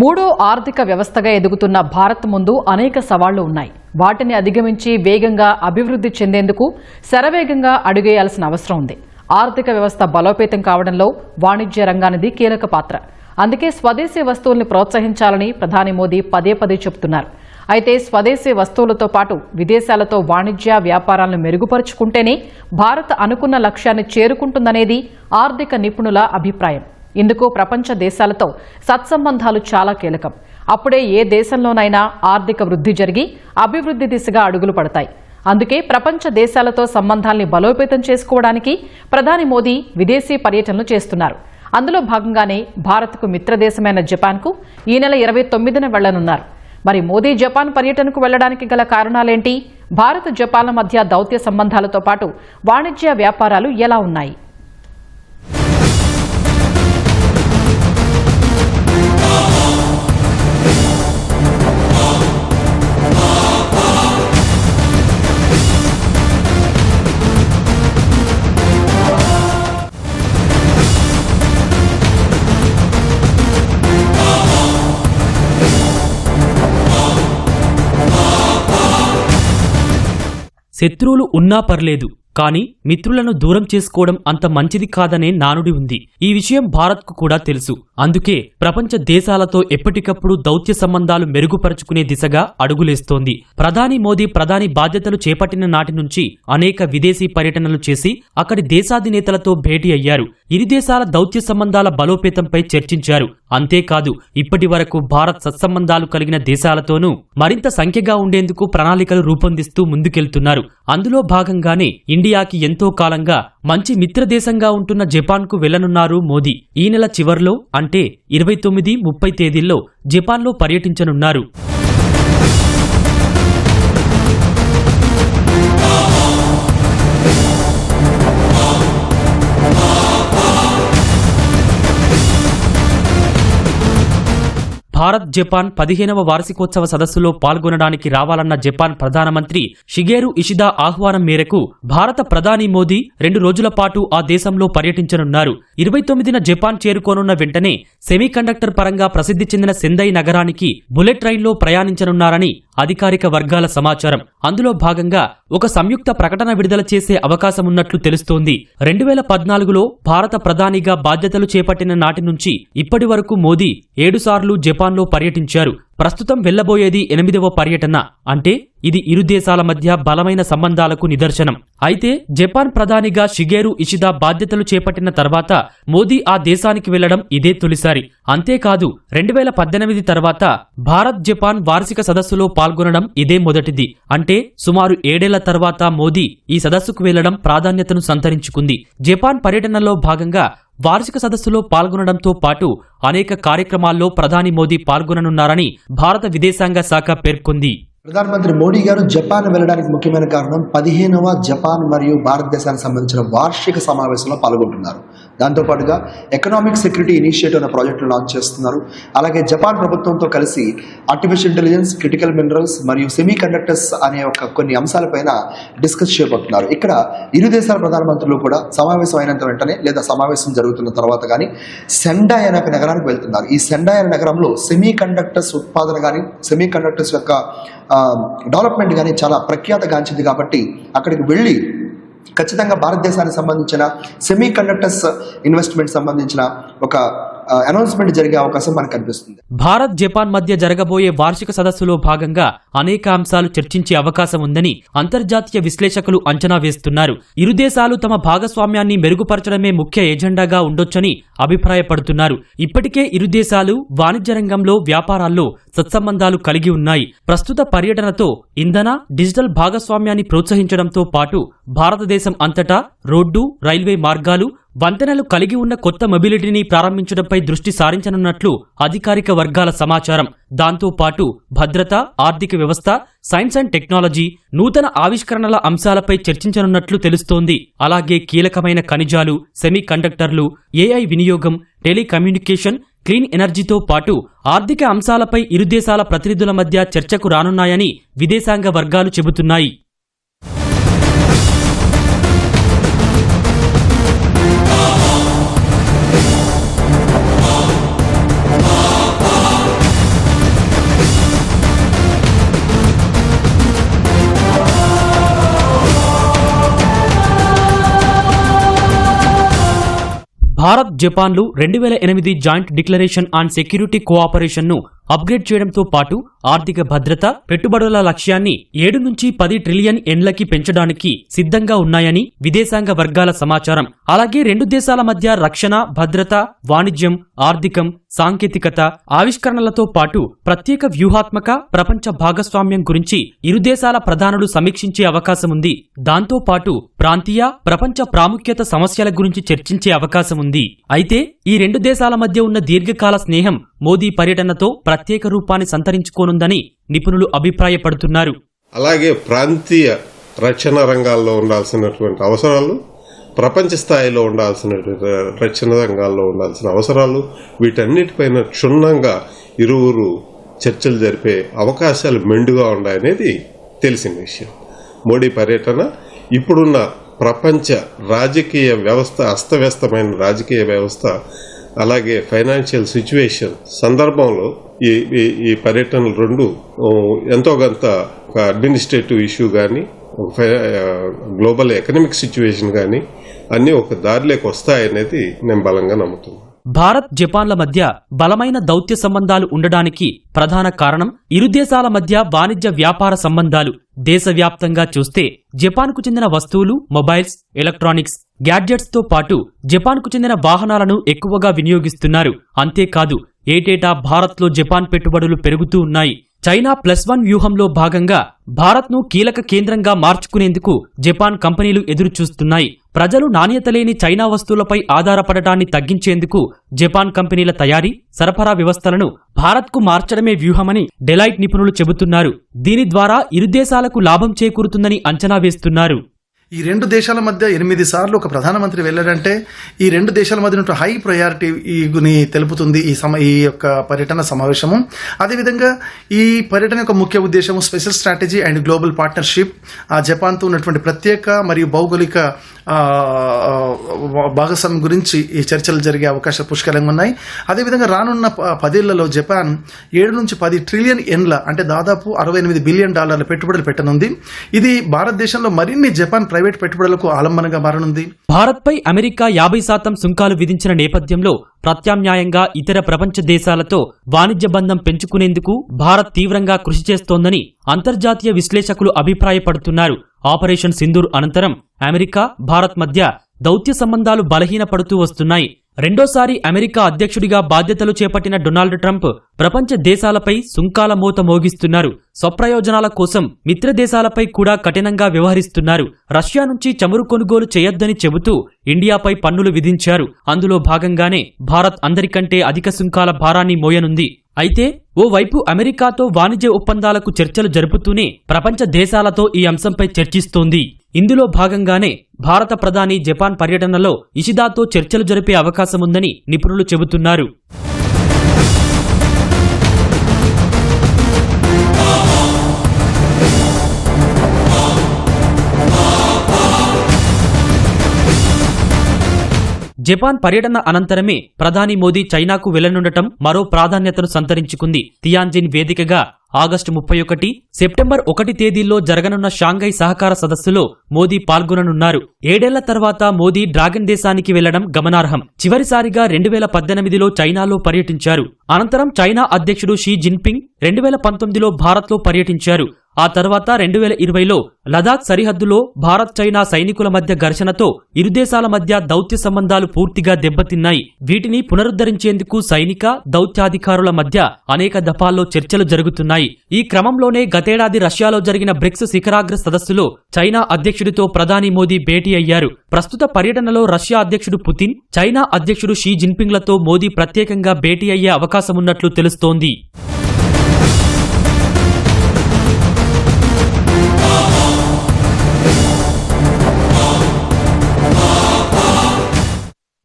మూడో ఆర్థిక వ్యవస్థగా ఎదుగుతున్న భారత్ ముందు అనేక సవాళ్ళు ఉన్నాయి. వాటిని అధిగమించి వేగంగా అభివృద్ధి చెందేందుకు శరవేగంగా అడుగేయాల్సిన అవసరం ఉంది. ఆర్థిక వ్యవస్థ బలోపేతం కావడంలో వాణిజ్య రంగానిది కీలక పాత్ర. అందుకే స్వదేశీ వస్తువుల్ని ప్రోత్సహించాలని ప్రధాని మోదీ పదే పదే చెబుతున్నారు. అయితే స్వదేశీ వస్తువులతో పాటు విదేశాలతో వాణిజ్య వ్యాపారాలను మెరుగుపరుచుకుంటేనే భారత్ అనుకున్న లక్ష్యాన్ని చేరుకుంటుందనేది ఆర్థిక నిపుణుల అభిప్రాయం. ఇందుకు ప్రపంచ దేశాలతో సత్సంబంధాలు చాలా కీలకం. అప్పుడే ఏ దేశంలోనైనా ఆర్థిక వృద్ధి జరిగి అభివృద్ధి దిశగా అడుగులు పడతాయి. అందుకే ప్రపంచ దేశాలతో సంబంధాల్ని బలోపేతం చేసుకోవడానికి ప్రధాని మోదీ విదేశీ పర్యటనలు చేస్తున్నారు. అందులో భాగంగానే భారత్కు మిత్రదేశమైన జపాన్కు ఈ నెల ఇరవై తొమ్మిదిన వెళ్ళనున్నారు. మరి మోదీ జపాన్ పర్యటనకు వెళ్ళడానికి గల కారణాలేంటి? భారత్ జపాన్ల మధ్య దౌత్య సంబంధాలతో పాటు వాణిజ్య వ్యాపారాలు ఎలా ఉన్నాయి? శత్రువులు ఉన్నా పర్లేదు. కానీ మిత్రులను దూరం చేసుకోవడం అంత మంచిది కాదనే నానుడి ఉంది. ఈ విషయం భారత్కు కూడా తెలుసు. అందుకే ప్రపంచ దేశాలతో ఎప్పటికప్పుడు దౌత్య సంబంధాలు మెరుగుపరుచుకునే దిశగా అడుగులేస్తోంది. ప్రధాని మోదీ ప్రధాని బాధ్యతలు చేపట్టిన నాటి నుంచి అనేక విదేశీ పర్యటనలు చేసి అక్కడి దేశాధినేతలతో భేటీ అయ్యారు. ఇరు దేశాల దౌత్య సంబంధాల బలోపేతంపై చర్చించారు. అంతేకాదు ఇప్పటి వరకు భారత్ సత్సంబంధాలు కలిగిన దేశాలతోనూ మరింత సంఖ్యగా ఉండేందుకు ప్రణాళికలు రూపొందిస్తూ ముందుకెళ్తున్నారు. అందులో భాగంగానే ఇండియాకి ఎంతో కాలంగా మంచి మిత్రదేశంగా ఉంటున్న జపాన్కు వెళ్ళనున్నారు మోదీ. ఈ నెల చివర్లో అంటే ఇరవై తొమ్మిది ముప్పై తేదీల్లో జపాన్లో పర్యటించనున్నారు. భారత్ జపాన్ పదిహేనవ వార్షికోత్సవ సదస్సులో పాల్గొనడానికి రావాలన్న జపాన్ ప్రధానమంత్రి షిగేరు ఇషిదా ఆహ్వానం మేరకు భారత ప్రధాని మోదీ రెండు రోజుల పాటు ఆ దేశంలో పర్యటించనున్నారు. ఇరవై తొమ్మిదిన జపాన్ చేరుకోనున్న వెంటనే సెమీకండక్టర్ పరంగా ప్రసిద్ధి చెందిన సెందై నగరానికి బుల్లెట్ ట్రైన్లో ప్రయాణించనున్నారని అధికారిక వర్గాల సమాచారం. అందులో భాగంగా ఒక సంయుక్త ప్రకటన విడుదల చేసే అవకాశమున్నట్లు తెలుస్తోంది. రెండు వేల పద్నాలుగులో భారత ప్రధానిగా బాధ్యతలు చేపట్టిన నాటి నుంచి ఇప్పటి వరకు మోదీ ఏడుసార్లు జపాన్లో పర్యటించారు. ప్రస్తుతం వెళ్ళబోయేది ఎనిమిదవ పర్యటన. అంటే ఇది ఇరు దేశాల మధ్య బలమైన సంబంధాలకు నిదర్శనం. అయితే జపాన్ ప్రధానిగా షిగేరు ఇషిదా బాధ్యతలు చేపట్టిన తర్వాత మోదీ ఆ దేశానికి వెళ్ళడం ఇదే తొలిసారి. అంతేకాదు రెండు వేల పద్దెనిమిది తర్వాత భారత్ జపాన్ వార్షిక సదస్సులో పాల్గొనడం ఇదే మొదటిది. అంటే సుమారు ఏడేళ్ళ తర్వాత మోదీ ఈ సదస్సుకు వెళ్ళడం ప్రాధాన్యతను సంతరించుకుంది. జపాన్ పర్యటనలో భాగంగా వార్షిక సదస్సులో పాల్గొనడంతో పాటు అనేక కార్యక్రమాల్లో ప్రధాని మోదీ పాల్గొననున్నారని భారత విదేశాంగ శాఖ పేర్కొంది. ప్రధానమంత్రి మోడీ గారు జపాన్ వెళ్ళడానికి ముఖ్యమైన కారణం పదిహేనవ జపాన్ మరియు భారతదేశానికి సంబంధించిన వార్షిక సమావేశంలో పాల్గొంటున్నారు. దాంతోపాటుగా ఎకనామిక్ సెక్యూరిటీ ఇనిషియేటివ్ అనే ప్రాజెక్టును లాంచ్ చేస్తున్నారు. అలాగే జపాన్ ప్రభుత్వంతో కలిసి ఆర్టిఫిషియల్ ఇంటెలిజెన్స్ క్రిటికల్ మినరల్స్ మరియు సెమీ కండక్టర్స్ అనే ఒక కొన్ని అంశాలపైన డిస్కస్ చేయబోతున్నారు ఇక్కడ ఇరు దేశాల ప్రధానమంత్రులు కూడా సమావేశం అయినంత వెంటనే లేదా సమావేశం జరుగుతున్న తర్వాత కానీ సెండాయ్ అనే ఒక నగరానికి వెళ్తున్నారు. ఈ సెండాయ్ అనే నగరంలో సెమీ కండక్టర్స్ ఉత్పాదన కానీ సెమీ కండక్టర్స్ యొక్క డెవలప్మెంట్ కానీ చాలా ప్రఖ్యాతగాంచింది కాబట్టి అక్కడికి వెళ్ళి ఖచ్చితంగా భారతదేశానికి సంబంధించిన సెమీ కండక్టర్స్ ఇన్వెస్ట్మెంట్ సంబంధించిన ఒక అనౌన్స్మెంట్ జరిగే అవకాశం మనకు కనిపిస్తుంది. భారత్ జపాన్ మధ్య జరగబోయే వార్షిక సదస్సులో భాగంగా అనేక అంశాలు చర్చించే అవకాశం ఉందని అంతర్జాతీయ విశ్లేషకులు అంచనా వేస్తున్నారు. ఇరు దేశాలు తమ భాగస్వామ్యాన్ని మెరుగుపరచడమే ముఖ్య ఎజెండాగా ఉండొచ్చని అభిప్రాయపడుతున్నారు. ఇప్పటికే ఇరు దేశాలు వాణిజ్య రంగంలో వ్యాపారాల్లో సత్సంబంధాలు కలిగి ఉన్నాయి. ప్రస్తుత పర్యటనతో ఇంధన డిజిటల్ భాగస్వామ్యాన్ని ప్రోత్సహించడంతో పాటు భారతదేశం అంతటా రోడ్డు రైల్వే మార్గాలు వంతెనలు కలిగి ఉన్న కొత్త మొబిలిటీని ప్రారంభించడంపై దృష్టి సారించనున్నట్లు అధికారిక వర్గాల సమాచారం. దాంతో పాటు భద్రత ఆర్థిక వ్యవస్థ సైన్స్ అండ్ టెక్నాలజీ నూతన ఆవిష్కరణల అంశాలపై చర్చించనున్నట్లు తెలుస్తోంది. అలాగే కీలకమైన ఖనిజాలు సెమీ కండక్టర్లు ఏఐ వినియోగం టెలికమ్యూనికేషన్ క్లీన్ ఎనర్జీతో పాటు ఆర్థిక అంశాలపై ఇరు దేశాల ప్రతినిధుల మధ్య చర్చకు రానున్నాయని విదేశాంగ వర్గాలు చెబుతున్నాయి. భారత్ జపాన్లు రెండు వేల ఎనిమిది జాయింట్ డిక్లరేషన్ ఆన్ సెక్యూరిటీ కోఆపరేషన్ను అప్గ్రేడ్ చేయడంతో పాటు ఆర్థిక భద్రత పెట్టుబడుల లక్ష్యాన్ని ఏడు నుంచి పది ట్రిలియన్ ఎండ్లకి పెంచడానికి సిద్ధంగా ఉన్నాయని విదేశాంగ వర్గాల సమాచారం. అలాగే రెండు దేశాల మధ్య రక్షణ భద్రత వాణిజ్యం ఆర్థికం సాంకేతికత ఆవిష్కరణలతో పాటు ప్రత్యేక వ్యూహాత్మక ప్రపంచ భాగస్వామ్యం గురించి ఇరు దేశాల ప్రధానులు సమీక్షించే అవకాశం ఉంది దాంతో పాటు ప్రాంతీయ ప్రపంచ ప్రాముఖ్యత సమస్యల గురించి చర్చించే అవకాశం ఉంది అయితే ఈ రెండు దేశాల మధ్య ఉన్న దీర్ఘకాల స్నేహం మోదీ పర్యటనతో ప్రత్యేక రూపాన్ని సంతరించుకోనుందని నిపుణులు అభిప్రాయపడుతున్నారు. అలాగే ప్రాంతీయ రక్షణ రంగాల్లో ఉండాల్సినటువంటి అవసరాలు ప్రపంచ స్థాయిలో ఉండాల్సిన రక్షణ రంగాల్లో ఉండాల్సిన అవసరాలు వీటన్నిటిపైన క్షుణ్ణంగా ఇరువురు చర్చలు జరిపే అవకాశాలు మెండుగా ఉన్నాయనేది తెలిసిన విషయం. మోడీ పర్యటన ఇప్పుడున్న ప్రపంచ రాజకీయ వ్యవస్థ అస్తవ్యస్తమైన రాజకీయ వ్యవస్థ అలాగే ఫైనాన్షియల్ సిచ్యువేషన్ సందర్భంలో ఈ ఈ- ఈ పర్యటనలు రెండు ఎంతో కొంత ఒక అడ్మినిస్ట్రేటివ్ ఇష్యూ కానీ ఫై- గ్లోబల్ ఎకనామిక్ సిచ్యువేషన్ కానీ అన్నీ ఒక దారిలోకి వస్తాయనేది నేను బలంగా నమ్ముతున్నాను భారత్ జపాన్ల మధ్య బలమైన దౌత్య సంబంధాలు ఉండడానికి ప్రధాన కారణం ఇరు దేశాల మధ్య వాణిజ్య వ్యాపార సంబంధాలు. దేశవ్యాప్తంగా చూస్తే జపాన్కు చెందిన వస్తువులు మొబైల్స్ ఎలక్ట్రానిక్స్ గ్యాడ్జెట్స్తో పాటు జపాన్కు చెందిన వాహనాలను ఎక్కువగా వినియోగిస్తున్నారు. అంతేకాదు ఏటేటా భారత్లో జపాన్ పెట్టుబడులు పెరుగుతూ ఉన్నాయి. చైనా ప్లస్ వన్ వ్యూహంలో భాగంగా భారత్ను కీలక కేంద్రంగా మార్చుకునేందుకు జపాన్ కంపెనీలు ఎదురుచూస్తున్నాయి. ప్రజలు నాణ్యత లేని చైనా వస్తువులపై ఆధారపడటాన్ని తగ్గించేందుకు జపాన్ కంపెనీల తయారీ సరఫరా వ్యవస్థలను భారత్కు మార్చడమే వ్యూహమని డెలైట్ నిపుణులు చెబుతున్నారు. దీని ద్వారా ఇరు దేశాలకు లాభం చేకూరుతుందని అంచనా వేస్తున్నారు. ఈ రెండు దేశాల మధ్య ఎనిమిది సార్లు ఒక ప్రధానమంత్రి వెళ్ళాడంటే ఈ రెండు దేశాల మధ్య ఉన్న హై ప్రయారిటీ ని తెలుపుతుంది ఈ సమ ఈ యొక్క పర్యటన సమావేశము. అదేవిధంగా ఈ పర్యటన యొక్క ముఖ్య ఉద్దేశము special strategy and global partnership. ఆ జపాన్తో ఉన్నటువంటి ప్రత్యేక మరియు భౌగోళిక భాగస్వామ్యం గురించి ఈ చర్చలు జరిగే అవకాశాలు పుష్కలంగా ఉన్నాయి. అదేవిధంగా రానున్న పదేళ్ళలో జపాన్ ఏడు నుంచి పది ట్రిలియన్ ఎన్ల అంటే దాదాపు అరవై ఎనిమిది బిలియన్ డాలర్ల పెట్టుబడులు పెట్టనుంది. ఇది భారతదేశంలో మరిన్ని జపాన్ ప్రైవేట్ పెట్టుబడులకు ఆలంబనగా మారనుంది. భారత్పై అమెరికా యాభై శాతం సుంకాలు విధించిన నేపథ్యంలో ప్రత్యామ్నాయంగా ఇతర ప్రపంచ దేశాలతో వాణిజ్య బంధం పెంచుకునేందుకు భారత్ తీవ్రంగా కృషి చేస్తోందని అంతర్జాతీయ విశ్లేషకులు అభిప్రాయపడుతున్నారు. ఆపరేషన్ సింధూర్ అనంతరం అమెరికా భారత్ మధ్య దౌత్య సంబంధాలు బలహీనపడుతూ వస్తున్నాయి. రెండోసారి అమెరికా అధ్యక్షుడిగా బాధ్యతలు చేపట్టిన డొనాల్డ్ ట్రంప్ ప్రపంచ దేశాలపై సుంకాల మూత మోగిస్తున్నారు. స్వప్రయోజనాల కోసం మిత్ర దేశాలపై కూడా కఠినంగా వ్యవహరిస్తున్నారు. రష్యా నుంచి చమురు కొనుగోలు చేయొద్దని చెబుతూ ఇండియాపై పన్నులు విధించారు. అందులో భాగంగానే భారత్ అందరికంటే అధిక సుంకాల భారాన్ని మోయనుంది. అయితే ఓవైపు అమెరికాతో వాణిజ్య ఒప్పందాలకు చర్చలు జరుపుతూనే ప్రపంచ దేశాలతో ఈ అంశంపై చర్చిస్తోంది. ఇందులో భాగంగానే భారత ప్రధాని జపాన్ పర్యటనలో ఇషిదాతో చర్చలు జరిపే అవకాశముందని నిపుణులు చెబుతున్నారు. జపాన్ పర్యటన అనంతరమే ప్రధాని మోదీ చైనాకు వెళ్ళనుండటం మరో ప్రాధాన్యతను సంతరించుకుంది. తియాన్జిన్ వేదికగా ఆగస్టు ముప్పై ఒకటి సెప్టెంబర్ ఒకటి తేదీల్లో జరగనున్న షాంఘై సహకార సదస్సులో మోదీ పాల్గొననున్నారు. ఏడేళ్ళ తర్వాత మోదీ డ్రాగన్ దేశానికి వెళ్ళడం గమనార్హం. చివరిసారిగా రెండు వేల పద్దెనిమిదిలో చైనాలో పర్యటించారు. అనంతరం చైనా అధ్యక్షుడు షీ జిన్పింగ్ రెండు వేల పంతొమ్మిదిలో భారత్లో పర్యటించారు. ఆ తర్వాత రెండు వేల ఇరవైలో లదాఖ్ సరిహద్దులో భారత్ చైనా సైనికుల మధ్య ఘర్షణతో ఇరు దేశాల మధ్య దౌత్య సంబంధాలు పూర్తిగా దెబ్బతిన్నాయి. వీటిని పునరుద్ధరించేందుకు సైనిక దౌత్యాధికారుల మధ్య అనేక దఫాల్లో చర్చలు జరుగుతున్నాయి. ఈ క్రమంలోనే గతేడాది రష్యాలో జరిగిన బ్రిక్స్ శిఖరాగ్ర సదస్సులో చైనా అధ్యక్షుడితో ప్రధాని మోదీ భేటీ అయ్యారు. ప్రస్తుత పర్యటనలో రష్యా అధ్యక్షుడు పుతిన్ చైనా అధ్యక్షుడు షీ జిన్పింగ్లతో మోదీ ప్రత్యేకంగా భేటీ అయ్యే అవకాశమున్నట్లు తెలుస్తోంది.